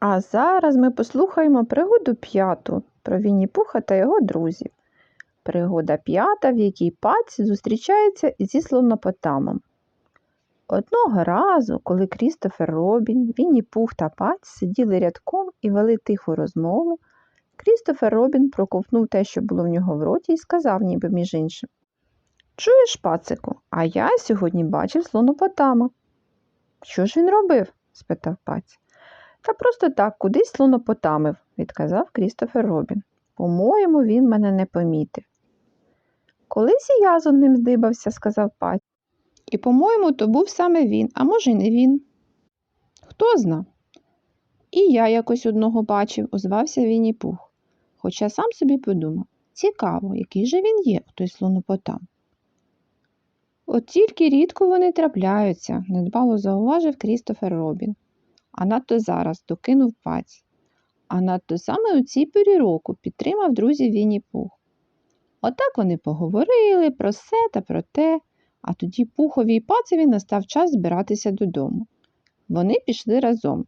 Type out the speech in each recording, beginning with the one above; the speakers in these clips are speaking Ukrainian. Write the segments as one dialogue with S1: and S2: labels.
S1: А зараз ми послухаємо пригоду п'яту про Вінні Пуха та його друзів. Пригода п'ята, в якій паць зустрічається зі слонопотамом. Одного разу, коли Крістофер Робін, Вінні Пух та паць сиділи рядком і вели тиху розмову, Крістофер Робін проковтнув те, що було в нього в роті, і сказав, ніби між іншим. Чуєш, пацику, а я сьогодні бачив слонопотама. Що ж він робив? спитав паць. Та просто так кудись слонопотамив, відказав Крістофер Робін. По-моєму, він мене не помітив. Колись і я з одним здибався, сказав паць. І, по-моєму, то був саме він, а може, й не він. Хто зна? І я якось одного бачив, озвався Вінні Пух. Хоча сам собі подумав цікаво, який же він є, той слонопотам. От тільки рідко вони трапляються, недбало зауважив Крістофер Робін. А надто зараз докинув паць. А надто саме у цій порі року підтримав друзів Вінні Пух. Отак вони поговорили про все та про те, а тоді Пухові й пацеві настав час збиратися додому. Вони пішли разом.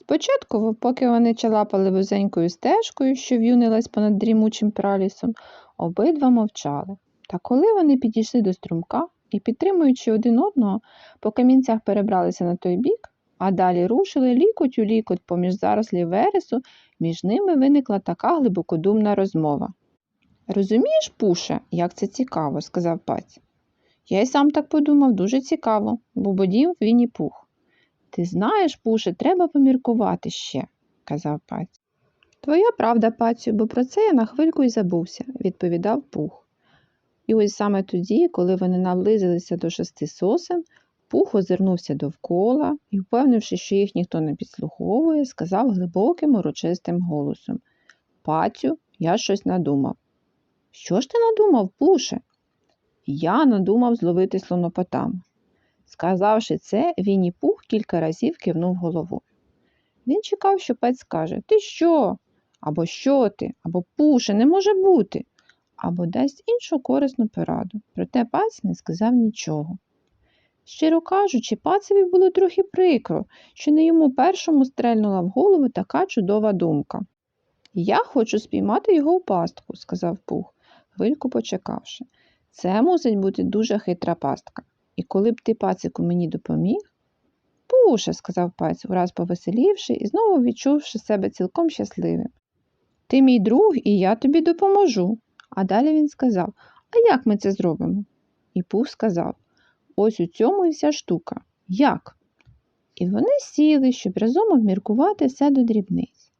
S1: Спочатку, поки вони чалапали вузенькою стежкою, що в'юнилась понад дрімучим пралісом, обидва мовчали. Та коли вони підійшли до струмка і, підтримуючи один одного, по камінцях перебралися на той бік, а далі рушили лікоть у лікоть поміж зарослів вересу, між ними виникла така глибокодумна розмова. Розумієш, Пуше, як це цікаво, сказав паць. Я й сам так подумав, дуже цікаво, бубодів Вінні Пух. Ти знаєш, Пуше, треба поміркувати ще, казав паць. Твоя правда, пацю, бо про це я на хвильку й забувся, відповідав Пух. І ось саме тоді, коли вони наблизилися до шести сосен, Пух озирнувся довкола і, впевнивши, що їх ніхто не підслуховує, сказав глибоким урочистим голосом Пацю, я щось надумав. Що ж ти надумав, Пуше? Я надумав зловити слонопотама. Сказавши це, Вінні Пух кілька разів кивнув головою. Він чекав, що пець скаже Ти що? Або що ти? Або Пуше, не може бути, або дасть іншу корисну пораду. Проте паць не сказав нічого. Щиро кажучи, пацеві було трохи прикро, що не йому першому стрельнула в голову така чудова думка. Я хочу спіймати його в пастку, сказав Пух, хвильку почекавши. Це мусить бути дуже хитра пастка. І коли б ти, пацику, мені допоміг. Пуше, сказав паць, ураз повеселівши і знову відчувши себе цілком щасливим. Ти мій друг, і я тобі допоможу. А далі він сказав А як ми це зробимо? І Пух сказав Ось у цьому і вся штука. Як? І вони сіли, щоб разом обміркувати все до дрібниць.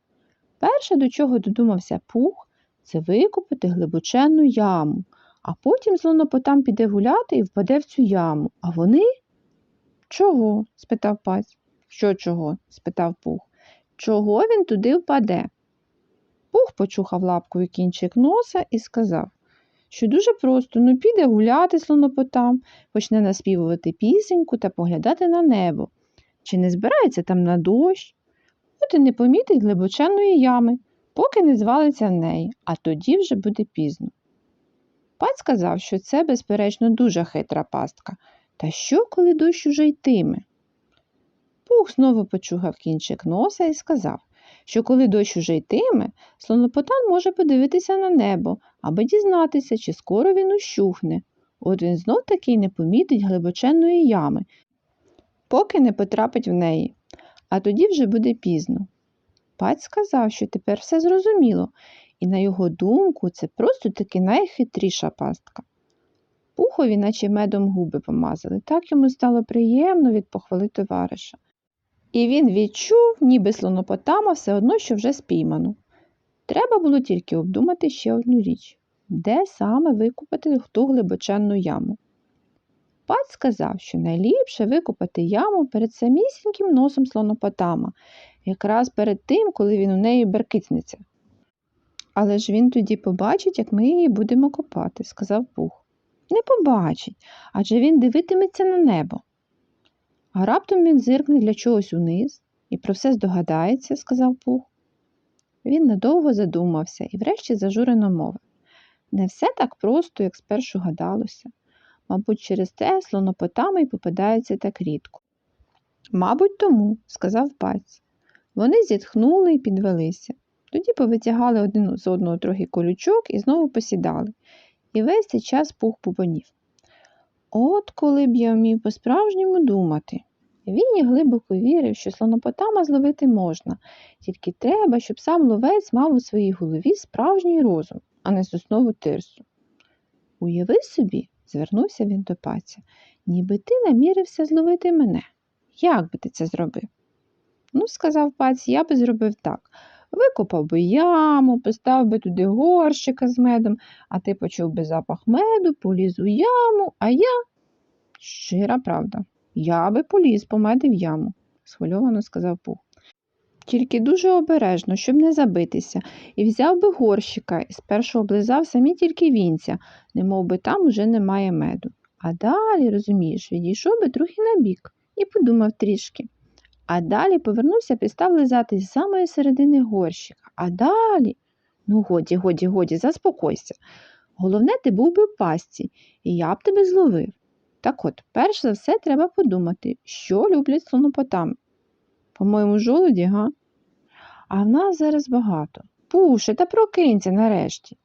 S1: Перше, до чого додумався Пух, це викопати глибоченну яму, а потім слонопотам піде гуляти і впаде в цю яму. А вони? Чого? спитав паць. Що чого? спитав Пух. Чого він туди впаде? Пух почухав лапкою кінчик носа і сказав, що дуже просто ну піде гуляти слонопотам, почне наспівувати пісеньку та поглядати на небо. Чи не збирається там на дощ? От і не помітить глибоченної ями, поки не звалиться в неї, а тоді вже буде пізно. Паць сказав, що це, безперечно, дуже хитра пастка. Та що, коли дощ уже йтиме? Пух знову почухав кінчик носа і сказав, що коли дощ уже йтиме, слонопотам може подивитися на небо, аби дізнатися, чи скоро він ущухне. От він знов таки не помітить глибоченної ями, поки не потрапить в неї, а тоді вже буде пізно. Паць сказав, що тепер все зрозуміло, і, на його думку, це просто таки найхитріша пастка. Пухові, наче медом губи помазали, так йому стало приємно від похвали товариша. І він відчув, ніби слонопотама все одно, що вже спіймано. Треба було тільки обдумати ще одну річ де саме викопати ту глибоченну яму. Паць сказав, що найліпше викопати яму перед самісіньким носом слонопотама, якраз перед тим, коли він у неї беркицнеться. Але ж він тоді побачить, як ми її будемо копати, сказав Пух. Не побачить, адже він дивитиметься на небо. А раптом він зиркне для чогось униз і про все здогадається, сказав Пух. Він надовго задумався і врешті зажурено мовив. Не все так просто, як спершу гадалося. Мабуть, через те слонопотами й попадаються так рідко. Мабуть, тому, сказав паць. Вони зітхнули і підвелися. Тоді повитягали один з одного трохи колючок і знову посідали. І весь цей час пух бубонів. От коли б я вмів по-справжньому думати. Він і глибоко вірив, що слонопотама зловити можна, тільки треба, щоб сам ловець мав у своїй голові справжній розум, а не соснову тирсу. Уяви собі, звернувся він до паця, ніби ти намірився зловити мене. Як би ти це зробив? Ну, сказав паць, я би зробив так. Викопав би яму, поставив би туди горщика з медом, а ти почув би запах меду, поліз у яму, а я. Щира правда, я би поліз по меди в яму, схвильовано сказав Пух. Тільки дуже обережно, щоб не забитися, і взяв би горщика і спершу облизав самі тільки вінця, немов би там уже немає меду. А далі, розумієш, відійшов би трохи набік і подумав трішки. А далі повернувся підстав лизати з самої середини горщика. А далі. Ну, годі, годі, годі, заспокойся. Головне, ти був би в пастці, і я б тебе зловив. Так от, перш за все, треба подумати, що люблять слонопотами. По-моєму, жолуді, га? А в нас зараз багато. Пуше, та прокинься нарешті.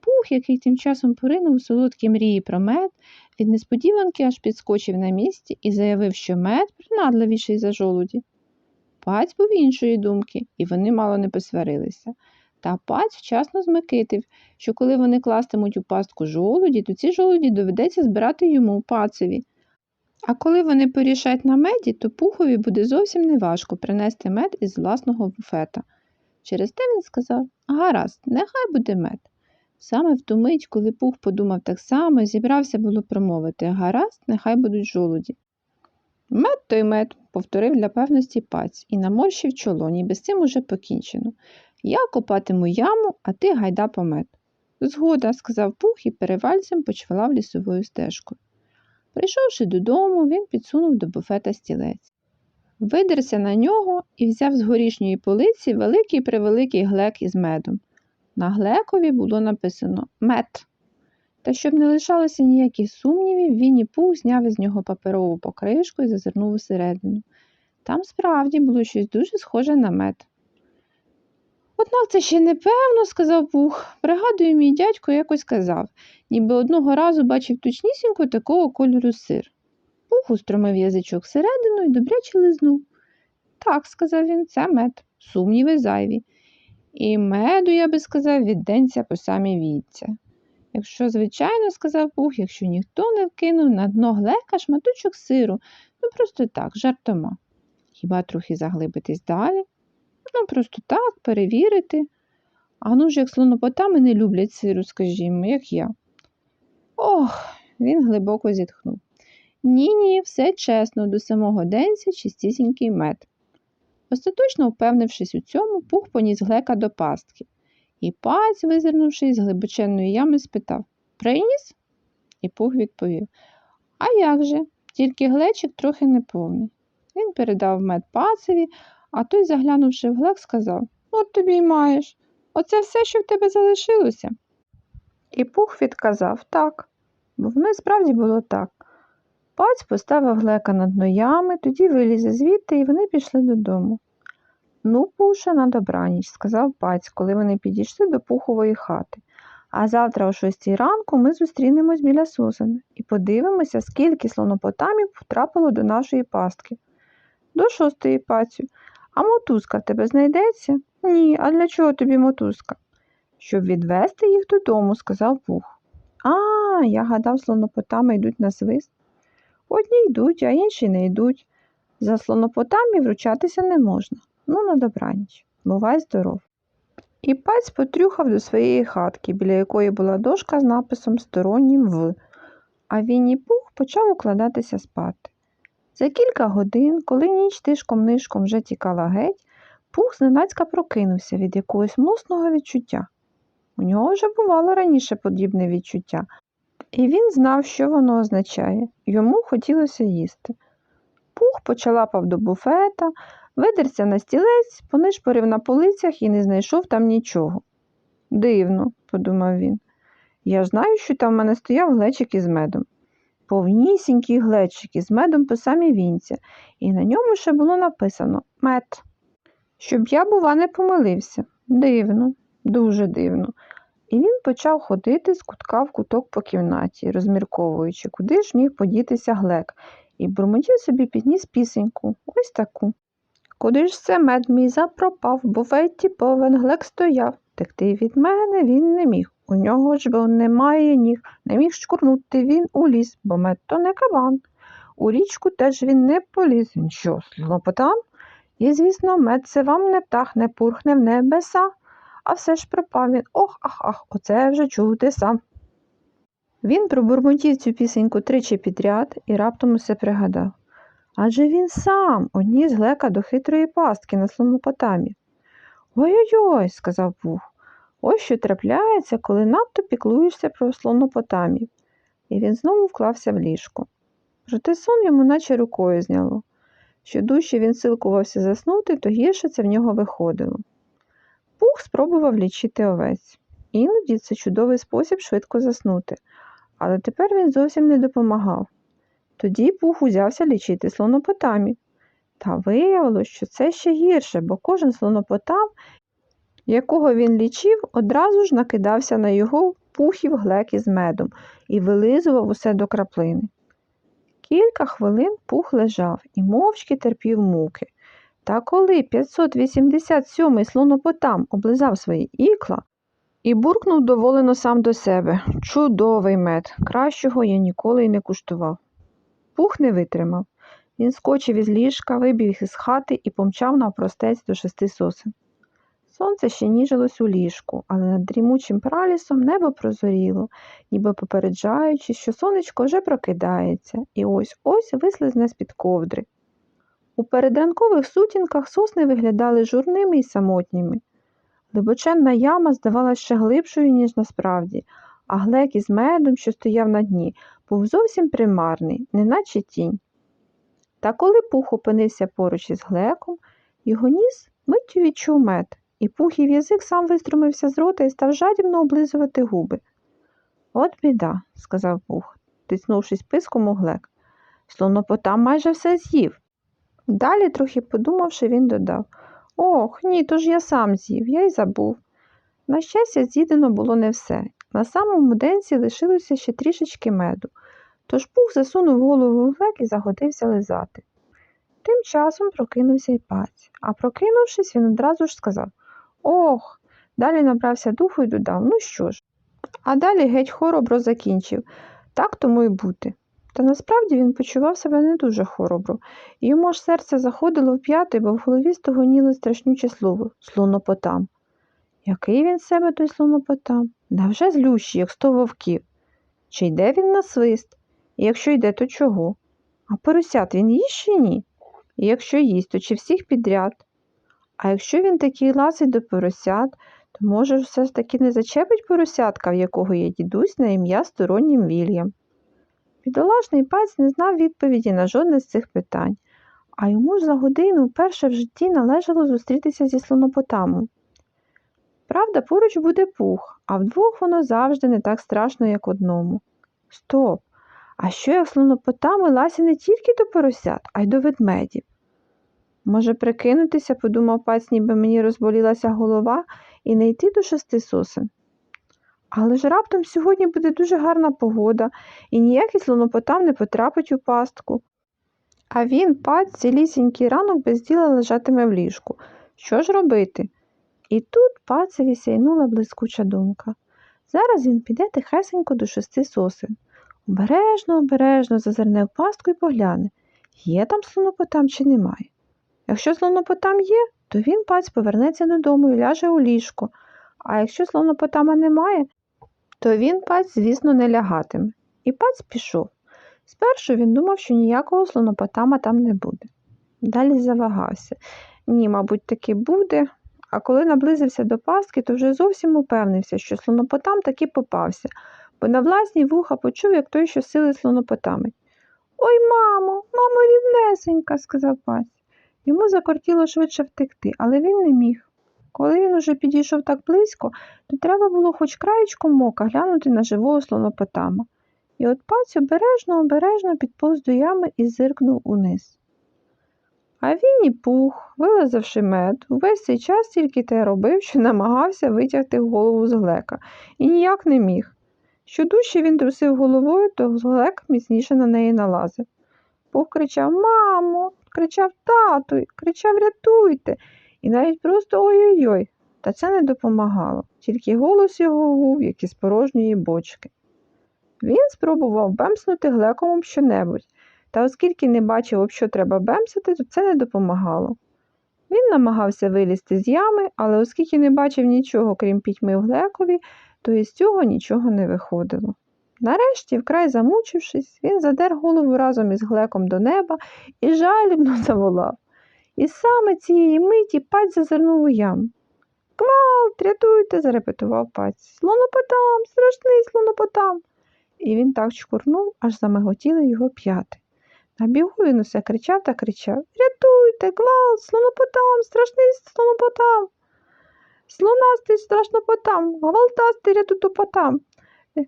S1: Пух, який тим часом поринув у солодкі мрії про мед, від несподіванки аж підскочив на місці і заявив, що мед принадливіший за жолуді. Паць був іншої думки, і вони мало не посварилися. Та паць вчасно змикитив, що коли вони кластимуть у пастку жолуді, то ці жолуді доведеться збирати йому пацеві. А коли вони порішать на меді, то пухові буде зовсім неважко принести мед із власного буфета. Через те він сказав гаразд, нехай буде мед. Саме в ту мить, коли пух подумав так само, зібрався було промовити гаразд, нехай будуть жолуді. Мед той мед, повторив для певності паць і наморщив чоло, ніби з цим уже покінчено. Я копатиму яму, а ти гайда по мед. Згода, сказав пух і перевальцем почвалав лісовою стежкою. Прийшовши додому, він підсунув до буфета стілець. Видерся на нього і взяв з горішньої полиці великий превеликий глек із медом. На глекові було написано мед. Та щоб не лишалося ніяких сумнівів, він і пух зняв із нього паперову покришку і зазирнув усередину. Там справді було щось дуже схоже на мед. Однак це ще не певно, сказав пух. Пригадую, мій дядько якось казав, ніби одного разу бачив точнісінько такого кольору сир. Пух устромив язичок всередину і добряче лизнув. Так, сказав він, це мед, сумніви зайві. І меду, я би сказав, відденця по самі віця. Якщо, звичайно, сказав Пух, якщо ніхто не вкинув на дно глека шматочок сиру, ну просто так, жартома. Хіба трохи заглибитись далі? Ну, просто так, перевірити. А ну ж, як слонопотами не люблять сиру, скажімо, як я. Ох, він глибоко зітхнув. Ні, ні, все чесно, до самого денця чистісінький мед. Остаточно впевнившись у цьому, пух поніс глека до пастки. І паць, визирнувши з глибоченної ями, спитав Приніс? І пух відповів А як же? Тільки глечик трохи неповний. Він передав мед пацеві, а той, заглянувши в глек, сказав От тобі й маєш. Оце все, що в тебе залишилося. І пух відказав так, бо воно й справді було так. Паць поставив глека на дно ями, тоді вилізе звідти, і вони пішли додому. Ну, пуша, на добраніч, сказав паць, коли вони підійшли до пухової хати. А завтра о шостій ранку ми зустрінемось біля сосени і подивимося, скільки слонопотамів потрапило до нашої пастки. До шостої пацю. А мотузка тебе знайдеться? Ні, а для чого тобі мотузка? Щоб відвести їх додому, сказав пух. А, я гадав, слонопотами йдуть на свист. Одні йдуть, а інші не йдуть. За слонопотамі вручатися не можна. Ну, на добраніч. Бувай здоров. І паць потрюхав до своєї хатки, біля якої була дошка з написом Стороннім в. А Вінні Пух почав укладатися спати. За кілька годин, коли ніч тишком нишком вже тікала геть, пух зненацька прокинувся від якогось млосного відчуття. У нього вже бувало раніше подібне відчуття, і він знав, що воно означає. Йому хотілося їсти. Пух почалапав до буфета, видерся на стілець, понишпорив на полицях і не знайшов там нічого. Дивно, подумав він. Я знаю, що там в мене стояв глечик із медом. Повнісінький глечик із медом по самі вінця, і на ньому ще було написано мед. Щоб я, бува, не помилився. Дивно, дуже дивно. І він почав ходити з кутка в куток по кімнаті, розмірковуючи, куди ж міг подітися глек, і бурмотів собі підніс пісеньку, ось таку. Куди ж це мед мій запропав, бо буфеті повен глек стояв. Текти від мене він не міг. У нього ж бо немає ніг, не міг шкурнути він у ліс, бо мед то не кабан. У річку теж він не поліз. Він що, слопотан? І, звісно, мед це вам не птах, не пурхне в небеса. А все ж пропав він. Ох, ах, ах, оце я вже чув ти сам. Він пробурмотів цю пісеньку тричі підряд і раптом усе пригадав. Адже він сам одніс глека до хитрої пастки на слонопотамі. Ой-ой-ой, сказав Пух. Ось що трапляється, коли надто піклуєшся про слонопотамів. І він знову вклався в ліжко. Проте сон йому наче рукою зняло. Що дужче він силкувався заснути, то гірше це в нього виходило. Пух спробував лічити овець. Іноді це чудовий спосіб швидко заснути, але тепер він зовсім не допомагав. Тоді Пух узявся лічити слонопотамів. Та виявилось, що це ще гірше, бо кожен слонопотам, якого він лічив, одразу ж накидався на його пухів глек із медом і вилизував усе до краплини. Кілька хвилин пух лежав і мовчки терпів муки. Та коли 587-й слонопотам облизав свої ікла і буркнув доволено сам до себе чудовий мед, кращого я ніколи й не куштував. Пух не витримав. Він скочив із ліжка, вибіг із хати і помчав навпростець до шести сосен. Сонце ще ніжилось у ліжку, але над дрімучим пралісом небо прозоріло, ніби попереджаючи, що сонечко вже прокидається, і ось ось вислизне з-під ковдри. У передранкових сутінках сосни виглядали журними і самотніми. Глибоченна яма здавалася ще глибшою, ніж насправді, а глек із медом, що стояв на дні, був зовсім примарний, неначе тінь. Та коли пух опинився поруч із глеком, його ніс миттю відчув мед, і пухів язик сам виструмився з рота і став жадібно облизувати губи. От біда, сказав пух, тиснувшись писком у глек. Слонопотам майже все з'їв. Далі, трохи подумавши, він додав Ох, ні, то ж я сам з'їв, я й забув. На щастя, з'їдено було не все. На самому денці лишилося ще трішечки меду, тож пух засунув голову в глек і загодився лизати. Тим часом прокинувся й паць, а прокинувшись, він одразу ж сказав Ох. Далі набрався духу і додав Ну що ж. А далі геть хоробро закінчив так тому й бути. Та насправді він почував себе не дуже хоробро, йому ж серце заходило в п'яти, бо в голові стогоніло страшнюче слово слонопотам. Який він себе той слонопотам? Невже злющий, як сто вовків? Чи йде він на свист? І якщо йде, то чого? А поросят він їсть чи ні? І якщо їсть, то чи всіх підряд? А якщо він такий ласий до поросят, то може все ж таки не зачепить поросятка, в якого є дідусь на ім'я стороннім Вільям. Бідолашний паць не знав відповіді на жодне з цих питань, а йому ж за годину вперше в житті належало зустрітися зі слонопотамом. Правда, поруч буде пух, а вдвох воно завжди не так страшно, як одному. Стоп! А що як слонопотами ласі не тільки до поросят, а й до ведмедів? Може, прикинутися, подумав паць, ніби мені розболілася голова, і не йти до шести сосен. Але ж раптом сьогодні буде дуже гарна погода, і ніякий слонопотам не потрапить у пастку. А він, паць, цілісінький ранок без діла лежатиме в ліжку. Що ж робити? І тут пацеві сяйнула блискуча думка. Зараз він піде тихесенько до шести сосен. Обережно, обережно зазирне в пастку і погляне, є там слонопотам чи немає. Якщо слонопотам є, то він паць повернеться додому і ляже у ліжко, а якщо слонопотама немає, то він паць, звісно, не лягатиме. І паць пішов. Спершу він думав, що ніякого слонопотама там не буде. Далі завагався. Ні, мабуть, таки буде. А коли наблизився до пастки, то вже зовсім упевнився, що слонопотам таки попався, бо на власні вуха почув, як той що сили слонопотами. Ой, мамо, мамо, ріднесенька, сказав паць. Йому закортіло швидше втекти, але він не міг. Коли він уже підійшов так близько, то треба було хоч краєчком ока глянути на живого слонопотама. І от паць обережно, обережно підповз до ями і зиркнув униз. А Вінні Пух, вилазавши мед, увесь цей час тільки те робив, що намагався витягти голову з глека, і ніяк не міг. Що дужче він трусив головою, то глек міцніше на неї налазив. Пух кричав Мамо, кричав тату, кричав Рятуйте, і навіть просто ой-ой-ой. Та це не допомагало, тільки голос його гув, як із порожньої бочки. Він спробував бемснути глеком об щонебудь, та оскільки не бачив, об що треба бемсити, то це не допомагало. Він намагався вилізти з ями, але оскільки не бачив нічого, крім пітьми в глекові, то із цього нічого не виходило. Нарешті, вкрай замучившись, він задер голову разом із глеком до неба і жалібно заволав. І саме цієї миті паць зазирнув у яму. Гвалт, рятуйте, зарепетував паць. Слонопотам, страшний слонопотам. І він так чкурнув, аж замиготіли його п'яти. На бігу він усе кричав та кричав Рятуйте, гвалт, слонопотам, страшний слонопотам. Слонастий страшнопотам, гвалтастий рятутопотам. Е,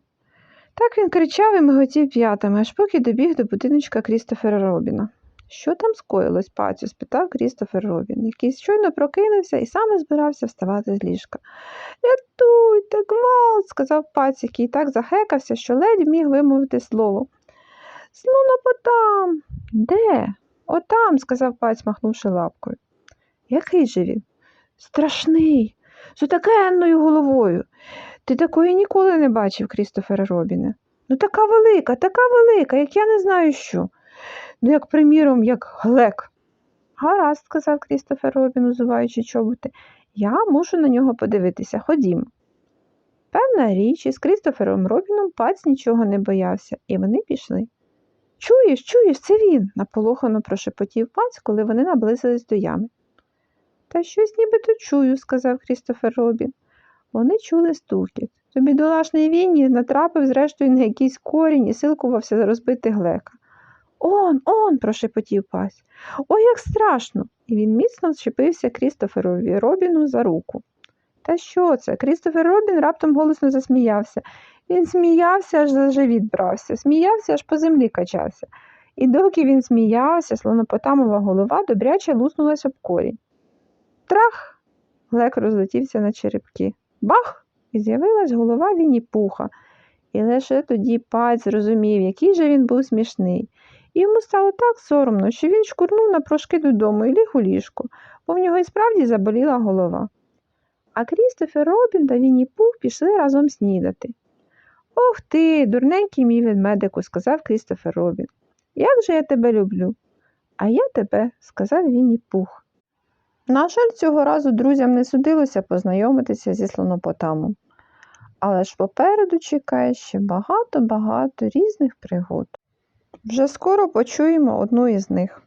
S1: Так він кричав і миготів п'ятами, аж поки добіг до будиночка Крістофера Робіна. Що там скоїлось, пацю? спитав Крістофер Робін, який щойно прокинувся і саме збирався вставати з ліжка. Рятуйте, гвалт, сказав паць, який так захекався, що ледь міг вимовити слово. Слонопотам. Де? Отам, сказав паць, махнувши лапкою. Який же він? Страшний, з отакенною головою. Ти такої ніколи не бачив, Крістофере Робіне. Ну, така велика, така велика, як я не знаю що. Ну, як, приміром, як глек. Гаразд, сказав Крістофер Робін, узуваючи чоботи. Я мушу на нього подивитися. Ходімо. Певна річ, із Крістофером Робіном паць нічого не боявся, і вони пішли. Чуєш, чуєш, це він, наполохано прошепотів паць, коли вони наблизились до ями. Та щось нібито чую, сказав Крістофер Робін. Вони чули стукіт. То бідолашний Вінні натрапив, зрештою, на якийсь корінь і силкувався розбити глека. Он, он, прошепотів пась. Ой, як страшно. І він міцно вчепився Крістоферові Робіну за руку. Та що це? Крістофер Робін раптом голосно засміявся. Він сміявся, аж за живіт брався, сміявся, аж по землі качався. І доки він сміявся, слонопотамова голова добряче луснулась об корінь. Трах! Глек розлетівся на черепки. Бах! І з'явилась голова Вінні Пуха. І лише тоді паць зрозумів, який же він був смішний. І йому стало так соромно, що він шкурнув на прошки додому і ліг у ліжку, бо в нього і справді заболіла голова. А Крістофер Робін та Вінні Пух пішли разом снідати. Ох ти, дурненький мій ведмедику, сказав Крістофер Робін. Як же я тебе люблю? А я тебе, сказав Вінні Пух. На жаль, цього разу друзям не судилося познайомитися зі слонопотамом. Але ж попереду чекає ще багато-багато різних пригод. Вже скоро почуємо одну із них.